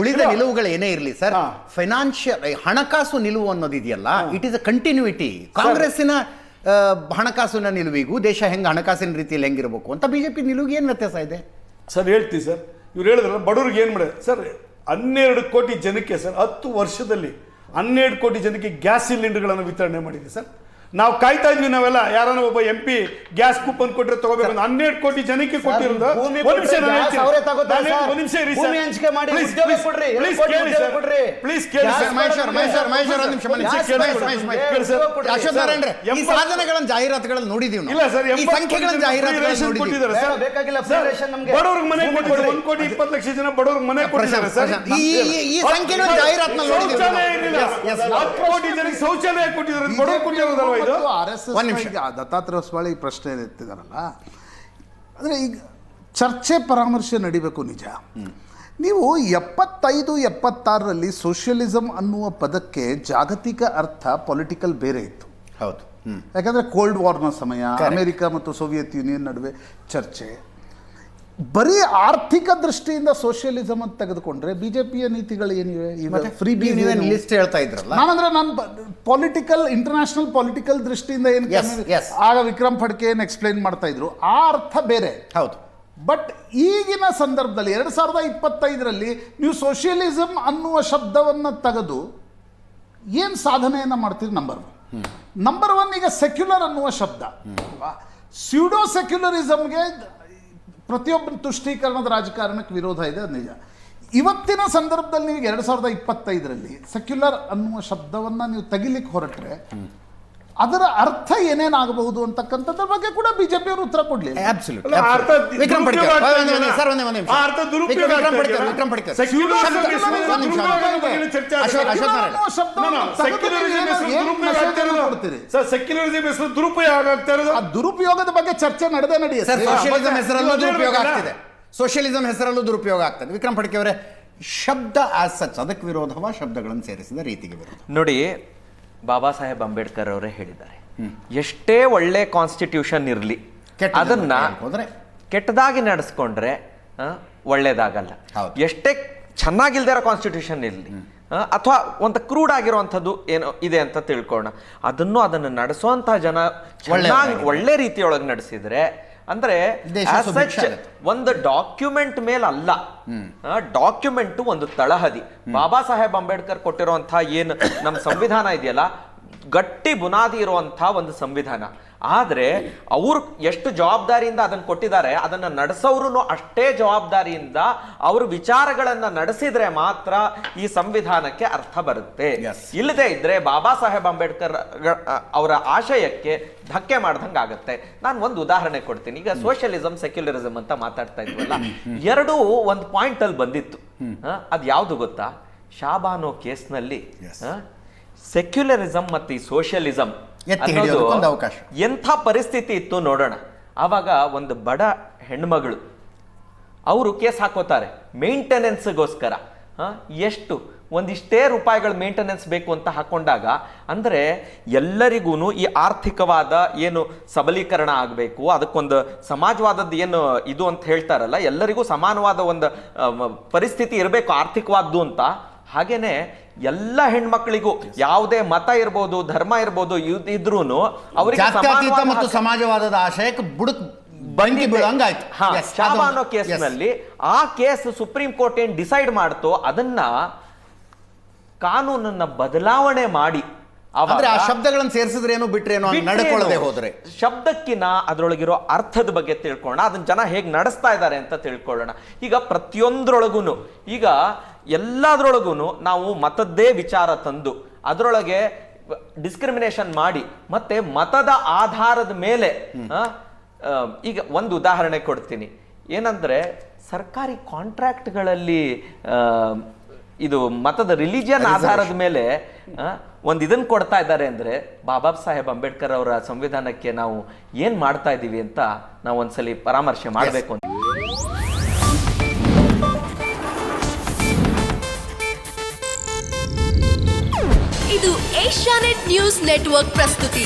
ಉಳಿದ ನಿಲುವುಗಳು ಏನೇ ಇರಲಿ ಸರ್ ಫೈನಾನ್ಷಿಯಲ್ ಹಣಕಾಸು ನಿಲುವು ಅನ್ನೋದಿದೆಯಲ್ಲ ಇಟ್ ಇಸ್ ಅ ಕಂಟಿನ್ಯೂಟಿ ಕಾಂಗ್ರೆಸ್ಸಿನ ಹಣಕಾಸಿನ ನಿಲುವಿಗೂ ದೇಶ ಹೆಂಗೆ ಹಣಕಾಸಿನ ರೀತಿಯಲ್ಲಿ ಹೆಂಗಿರಬೇಕು ಅಂತ ಬಿಜೆಪಿ ನಿಲುವಿಗೆ ಏನು ವ್ಯತ್ಯಾಸ ಇದೆ? ಸರ್ ಹೇಳ್ತೀವಿ ಸರ್. ಇವ್ರು ಹೇಳಿದ್ರಲ್ಲ ಬಡವ್ರಿಗೆ ಏನು ಮಾಡಿದೆ ಸರ್ ಹನ್ನೆರಡು ಕೋಟಿ ಜನಕ್ಕೆ ಸರ್ ಹತ್ತು ವರ್ಷದಲ್ಲಿ ಹನ್ನೆರಡು ಕೋಟಿ ಜನಕ್ಕೆ ಗ್ಯಾಸ್ ಸಿಲಿಂಡರ್ಗಳನ್ನು ವಿತರಣೆ ಮಾಡಿದೆ ಸರ್. ನಾವು ಕಾಯ್ತಾ ಇದ್ವಿ ನಾವೆಲ್ಲ ಯಾರನ್ನ ಒಬ್ಬ ಎಂ ಪಿ ಗ್ಯಾಸ್ ಕೂಪನ್ ಕೊಟ್ಟರೆ ತಗೋಬೇಕು ಅಂತ ಹನ್ನೆರಡು ಕೋಟಿ ಜನಕ್ಕೆ ಕೊಟ್ಟಿರೋದು ಒಂದ್ ನಿಮಿಷ ನಾನು ಹೇಳ್ತೀನಿ. ನಾನು ಒಂದ್ ನಿಮಿಷ ಇರಿ ಭೂಮಿ. ಹಂಚಿಕೆ ಮಾಡಿ Please, ಉದ್ಯೋಗ please, ಕೊಡ್ರಿ. please ಕೋಟಿ ಕೇಳಿ ಉದ್ಯೋಗ ಸರ್. ಕೊಡ್ರಿ. Please ಕೇಳಿ ಸರ್. ಒಂದು ನಿಮಿಷ ಕೇಳಿ ಮಹೇಶ್, ಸರ್. ಮಹೇಶ್, ಮಹೇಶ್, ಮಹೇಶ್. ಕೇಳಿ ಸರ್. ಅಶ್ವಥ್ ನಾರಾಯಣ್ರೆ, ಈ ಎಂಬತ್ತು- ಸಾಧನೆಗಳನ್ನ ಜಾಹೀರಾತುಗಳನ್ನು ನೋಡಿದೀವಿ ಇಲ್ಲ ಸರ್ ಈ ಎಂಬತ್ತು ಸಂಖ್ಯೆಗಳನ್ನ ಕೋಟಿ ಜಾಹೀರಾತುಗಳನ್ನ ರೇಷನ್ ನೋಡಿದೀವಿ ಕೊಟ್ಟಿದ್ದಾರೆ ಸರ್. ಬೇಡ, ಬೇಕಾಗಿಲ್ಲ ಸರ್, free ರೇಷನ್ ನಮ್ಗೆ. ಬಡವ್ರಿಗೆ ಮನೆ ಭೂಮಿ ಕೊಟ್ಟಿದ್ದಾರೆ ಕೊಡ್ರಿ. ಒಂದ್ ಕೋಟಿ ಇಪ್ಪತ್ತು ಲಕ್ಷ ಜನ ಬಡವ್ರಿಗೆ ಮನೆ ಕೊಟ್ಟಿದ್ದಾರೆ ಸರ್ ಪ್ರಶಾಂತ್, ಈ- ಈ- ನಾವು. ಶೌಚಾಲಯ ಇರಲಿಲ್ಲ Yes, yes. ಹತ್ತು ಕೋಟಿ ಜನಕ್ಕೆ ಶೌಚಾಲಯ ಕೊಟ್ಟಿದ್ದಾರೆ ಬಡವ್ರು ಕೊಟ್ಟಿರೋದಲ್ವಾ ಇದು ಒಂದ್ ನಿಮಿಷ. ದತ್ತಾತ್ರೇಯ ಹೊಸಬಾಳಿ ಪ್ರಶ್ನೆ ಎತ್ತಿದಾರಲ್ಲ ಅಂದರೆ ಈಗ ಚರ್ಚೆ ಪರಾಮರ್ಶೆ ನಡಿಬೇಕು ನಿಜ. ನೀವು ಎಪ್ಪತ್ತೈದು ಎಪ್ಪತ್ತಾರರಲ್ಲಿ ಸೋಷಿಯಲಿಸಮ್ ಅನ್ನುವ ಪದಕ್ಕೆ ಜಾಗತಿಕ ಅರ್ಥ ಪೊಲಿಟಿಕಲ್ ಬೇರೆ ಇತ್ತು. ಹೌದು. ಯಾಕಂದರೆ ಕೋಲ್ಡ್ ವಾರ್ನ ಸಮಯ. ಅಮೆರಿಕ ಮತ್ತು ಸೋವಿಯತ್ ಯೂನಿಯನ್ ನಡುವೆ ಚರ್ಚೆ. ಬರೀ ಆರ್ಥಿಕ ದೃಷ್ಟಿಯಿಂದ ಸೋಷಿಯಲಿಸಮ್ ಅಂತ ತೆಗೆದುಕೊಂಡ್ರೆ ಬಿಜೆಪಿಯ ನೀತಿಗಳು ಏನಿವೆ ಫ್ರೀ ಲಿಸ್ಟ್ ಹೇಳ್ತಾ ಇದ್ರಲ್ಲ? ನಾನಂದ್ರೆ ನಾನು ಪೊಲಿಟಿಕಲ್ ಇಂಟರ್ನ್ಯಾಷನಲ್ ಪೊಲಿಟಿಕಲ್ ದೃಷ್ಟಿಯಿಂದ ಏನು. ಆಗ ವಿಕ್ರಮ್ ಫಡ್ಕೆ ಏನು ಎಕ್ಸ್ಪ್ಲೈನ್ ಮಾಡ್ತಾ ಇದ್ರು? ಆ ಅರ್ಥ ಬೇರೆ. ಹೌದು. ಬಟ್ ಈಗಿನ ಸಂದರ್ಭದಲ್ಲಿ ಎರಡು ಸಾವಿರದ ಇಪ್ಪತ್ತೈದರಲ್ಲಿ ನೀವು ಸೋಷಿಯಲಿಸಮ್ ಅನ್ನುವ ಶಬ್ದವನ್ನು ತೆಗೆದು ಏನು ಸಾಧನೆಯನ್ನು ಮಾಡ್ತೀರಿ? ನಂಬರ್ ಒನ್ ನಂಬರ್ ಒನ್ ಈಗ ಸೆಕ್ಯುಲರ್ ಅನ್ನುವ ಶಬ್ದ. ಸ್ಯೂಡೋ ಸೆಕ್ಯುಲರಿಸಮ್ಗೆ ಪ್ರತಿಯೊಬ್ಬ ತುಷ್ಟೀಕರಣದ ರಾಜಕಾರಣಕ್ಕೆ ವಿರೋಧ ಇದೆ ಅದು ನಿಜ. ಇವತ್ತಿನ ಸಂದರ್ಭದಲ್ಲಿ ನೀವು ಎರಡು ಸಾವಿರದ ಇಪ್ಪತ್ತೈದರಲ್ಲಿ ಸೆಕ್ಯುಲರ್ ಅನ್ನುವ ಶಬ್ದವನ್ನು ನೀವು ತೆಗಿಲಿಕ್ಕೆ ಹೊರಟ್ರೆ ಅದರ ಅರ್ಥ ಏನೇನಾಗಬಹುದು ಅಂತಕ್ಕಂಥದ್ರ ಬಗ್ಗೆ ಕೂಡ ಬಿಜೆಪಿಯವರು ಉತ್ತರ ಕೊಡ್ಲಿಲ್ಲ. ದುರುಪಯೋಗ. ದುರುಪಯೋಗದ ಬಗ್ಗೆ ಚರ್ಚೆ ನಡೆದೇ ಸರ್ ನಡೆಯುತ್ತೆ ಸೋಷಿಯಲಿಸಂ ಹೆಸರಲ್ಲೂ ದುರುಪಯೋಗ? ಆಗ್ತಿದೆ. ಸೋಷಿಯಲಿಸಂ ಹೆಸರಲ್ಲೂ ದುರುಪಯೋಗ ಆಗ್ತದೆ. ವಿಕ್ರಮ್ ಪಡಿಕೆ ಅವರೇ ಶಬ್ದ ಆಸ್ ಸಚ್ ಅದಕ್ಕೆ ವಿರೋಧವ ಶಬ್ದಗಳನ್ನು ಸೇರಿಸಿದ ರೀತಿಗೆ ವಿರೋಧ. ನೋಡಿ ಬಾಬಾ ಸಾಹೇಬ್ ಅಂಬೇಡ್ಕರ್ ಅವರೇ ಹೇಳಿದ್ದಾರೆ ಎಷ್ಟೇ ಒಳ್ಳೆ ಕಾನ್ಸ್ಟಿಟ್ಯೂಷನ್ ಇರಲಿ ಅದನ್ನ? ಕೆಟ್ಟದಾಗಿ ನಡೆಸ್ಕೊಂಡ್ರೆ ಒಳ್ಳೇದಾಗಲ್ಲ. ಎಷ್ಟೇ ಚೆನ್ನಾಗಿಲ್ದೇ ಇರೋ ಕಾನ್ಸ್ಟಿಟ್ಯೂಷನ್ ಇರಲಿ ಅಥವಾ ಒಂದು ಕ್ರೂಡ್ ಆಗಿರುವಂಥದ್ದು ಏನೋ ಇದೆ ಅಂತ ತಿಳ್ಕೊಳ್ಳೋಣ ಅದನ್ನು ಅದನ್ನು ನಡೆಸುವಂತಹ ಜನ. ಒಳ್ಳೆ ರೀತಿಯೊಳಗೆ ನಡೆಸಿದ್ರೆ ಅಂದ್ರೆ. ಒಂದು ಡಾಕ್ಯುಮೆಂಟ್ ಮೇಲೆ ಅಲ್ಲ ಡಾಕ್ಯುಮೆಂಟ್ ಒಂದು ತಳಹದಿ. ಬಾಬಾ ಸಾಹೇಬ್ ಅಂಬೇಡ್ಕರ್ ಕೊಟ್ಟಿರುವಂತಹ ಏನು ನಮ್ಮ ಸಂವಿಧಾನ ಇದೆಯಲ್ಲ ಗಟ್ಟಿ ಬುನಾದಿ ಇರುವಂತಹ ಒಂದು ಸಂವಿಧಾನ. ಆದ್ರೆ ಅವರು ಎಷ್ಟು ಜವಾಬ್ದಾರಿಯಿಂದ ಅದನ್ನು ಕೊಟ್ಟಿದ್ದಾರೆ ಅದನ್ನು ನಡೆಸೋರು ಅಷ್ಟೇ ಜವಾಬ್ದಾರಿಯಿಂದ ಅವರು ವಿಚಾರಗಳನ್ನು ನಡೆಸಿದ್ರೆ ಮಾತ್ರ ಈ ಸಂವಿಧಾನಕ್ಕೆ ಅರ್ಥ ಬರುತ್ತೆ. ಇಲ್ಲದೆ ಇದ್ರೆ ಬಾಬಾ ಸಾಹೇಬ್ ಅಂಬೇಡ್ಕರ್ ಅವರ ಆಶಯಕ್ಕೆ ಧಕ್ಕೆ ಮಾಡ್ದಂಗೆ ಆಗುತ್ತೆ ನಾನು ಒಂದು ಉದಾಹರಣೆ ಕೊಡ್ತೀನಿ. ಈಗ ಸೋಷಿಯಲಿಸಂ ಸೆಕ್ಯುಲರಿಸಂ ಅಂತ ಮಾತಾಡ್ತಾ ಇದ್ವಲ್ಲ ಎರಡೂ ಒಂದು ಪಾಯಿಂಟ್ ಅಲ್ಲಿ ಬಂದಿತ್ತು. ಅದು ಯಾವುದು ಯಾವ್ದು ಗೊತ್ತಾ? ಶಾಬಾನೋ ಕೇಸ್ನಲ್ಲಿ. ಸೆಕ್ಯುಲರಿಸಂ ಮತ್ತು ಈ ಸೋಷಿಯಲಿಸಂ ಅವಕಾಶ. ಎಂಥ ಪರಿಸ್ಥಿತಿ ಇತ್ತು ನೋಡೋಣ ಆವಾಗ ಒಂದು ಬಡ ಹೆಣ್ಮಗಳು ಅವರು ಕೇಸ್ ಹಾಕೋತಾರೆ ಮೇಂಟೆನೆನ್ಸ್ಗೋಸ್ಕರ ಎಷ್ಟು ಒಂದಿಷ್ಟೇ ರೂಪಾಯಿಗಳು ಮೇಂಟೆನೆನ್ಸ್ ಬೇಕು ಅಂತ ಹಾಕೊಂಡಾಗ ಅಂದರೆ ಎಲ್ಲರಿಗೂ ಈ ಆರ್ಥಿಕವಾದ ಏನು ಸಬಲೀಕರಣ ಆಗಬೇಕು ಅದಕ್ಕೊಂದು ಸಮಾಜವಾದದ್ದು ಏನು ಇದು ಅಂತ ಹೇಳ್ತಾರಲ್ಲ ಎಲ್ಲರಿಗೂ ಸಮಾನವಾದ ಒಂದು ಪರಿಸ್ಥಿತಿ ಇರಬೇಕು ಆರ್ಥಿಕವಾದ್ದು ಅಂತ ಹಾಗೇನೆ ಎಲ್ಲ ಹೆಣ್ಮಕ್ಳಿಗೂ ಯಾವುದೇ ಮತ ಇರ್ಬೋದು ಧರ್ಮ ಇರ್ಬೋದು ಇದ್ರೂ ಅವರಿಗೆ ಜಾತ್ಯತೀತ ಮತ್ತು ಸಮಾಜವಾದದ ಆಶಯಕ್ಕೆ ಬುಡಕ್ ಬಂದಿ ಬೀಳಂಗಾಯ್ತು ಹಾ, ಶಾಬಾ ಅನ್ನೋ. ಕೇಸ್ನಲ್ಲಿ ಆ ಕೇಸ್ ಸುಪ್ರೀಂ ಕೋರ್ಟ್ ಏನ್ ಡಿಸೈಡ್ ಮಾಡ್ತೋ ಅದನ್ನ ಕಾನೂನನ್ನ ಬದಲಾವಣೆ ಮಾಡಿ ಅಂದ್ರೆ ಆ ಶಬ್ದಗಳನ್ನು ಸೇರಿಸಿದ್ರೇನು ಬಿಟ್ರೇನು? ನಡ್ಕೊಳ್ಳದೆ ಹೋದ್ರೆ? ಶಬ್ದಕ್ಕಿನ ಅದರೊಳಗಿರೋ ಅರ್ಥದ ಬಗ್ಗೆ ತಿಳ್ಕೊಳ್ಳೋಣ. ಅದನ್ನ ಜನ ಹೇಗೆ ನಡೆಸ್ತಾ ಇದ್ದಾರೆ ಅಂತ ತಿಳ್ಕೊಳ್ಳೋಣ. ಈಗ ಪ್ರತಿಯೊಂದ್ರೊಳಗೂನು ಈಗ ಎಲ್ಲದ್ರೊಳಗೂ ನಾವು ಮತದ್ದೇ ವಿಚಾರ ತಂದು ಅದರೊಳಗೆ ಡಿಸ್ಕ್ರಿಮಿನೇಷನ್ ಮಾಡಿ ಮತ್ತೆ ಮತದ ಆಧಾರದ ಮೇಲೆ ಈಗ ಒಂದು ಉದಾಹರಣೆ ಕೊಡ್ತೀನಿ. ಏನಂದ್ರೆ ಸರ್ಕಾರಿ ಕಾಂಟ್ರಾಕ್ಟ್ಗಳಲ್ಲಿ ಇದು ಮತದ ರಿಲಿಜಿಯನ್ ಆಧಾರದ ಮೇಲೆ ಒಂದ್ ಇದನ್ನು ಕೊಡ್ತಾ ಇದ್ದಾರೆ ಅಂದರೆ ಬಾಬಾ ಸಾಹೇಬ್ ಅಂಬೇಡ್ಕರ್ ಅವರ ಸಂವಿಧಾನಕ್ಕೆ ನಾವು ಏನು ಮಾಡ್ತಾ ಇದ್ದೀವಿ ಅಂತ ನಾವು ಒಂದ್ಸಲಿ ಪರಾಮರ್ಶೆ ಮಾಡಬೇಕು ಅಂತ. ಇದು ಏಷ್ಯಾನೆಟ್ ನ್ಯೂಸ್ ನೆಟ್ವರ್ಕ್ ಪ್ರಸ್ತುತಿ.